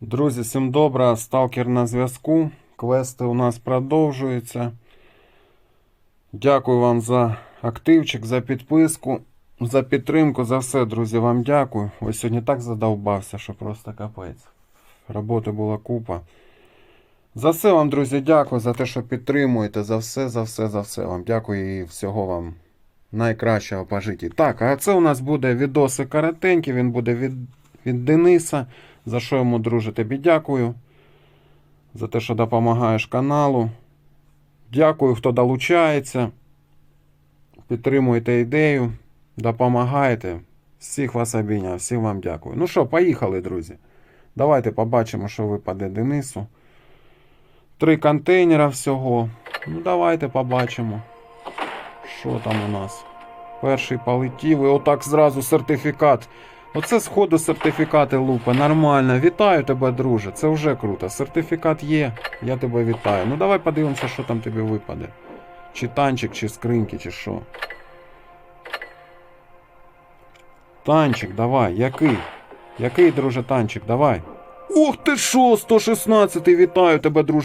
Друзі, всім добра. Сталкер на зв'язку. Квести у нас продовжуються. Дякую вам за активчик, за підписку, за підтримку, за все, друзі. Вам дякую. Ось сьогодні так задовбався, що просто капець. Роботи була купа. За все вам, друзі, дякую, за те, що підтримуєте, за все, за все, за все вам. Дякую і всього вам найкращого по житті. Так, а це у нас буде відоси коротенькі, він буде від, від Дениса. За що йому, друже, тобі дякую. За те, що допомагаєш каналу. Дякую, хто долучається. Підтримуєте ідею, допомагаєте. Всіх вас обійняв, всім вам дякую. Ну що, поїхали, друзі. Давайте побачимо, що випаде Денису. Три контейнера всього. Ну, давайте побачимо. Що там у нас? Перший полетів. І отак зразу сертифікат. Оце з ходу сертифікати лупа. Нормально. Вітаю тебе, друже. Це вже круто. Сертифікат є. Я тебе вітаю. Ну давай подивимося, що там тобі випаде. Чи танчик, чи скриньки, чи що. Танчик, давай, який? Який, друже, танчик, давай. Ух ти що, 116, вітаю тебе, друже.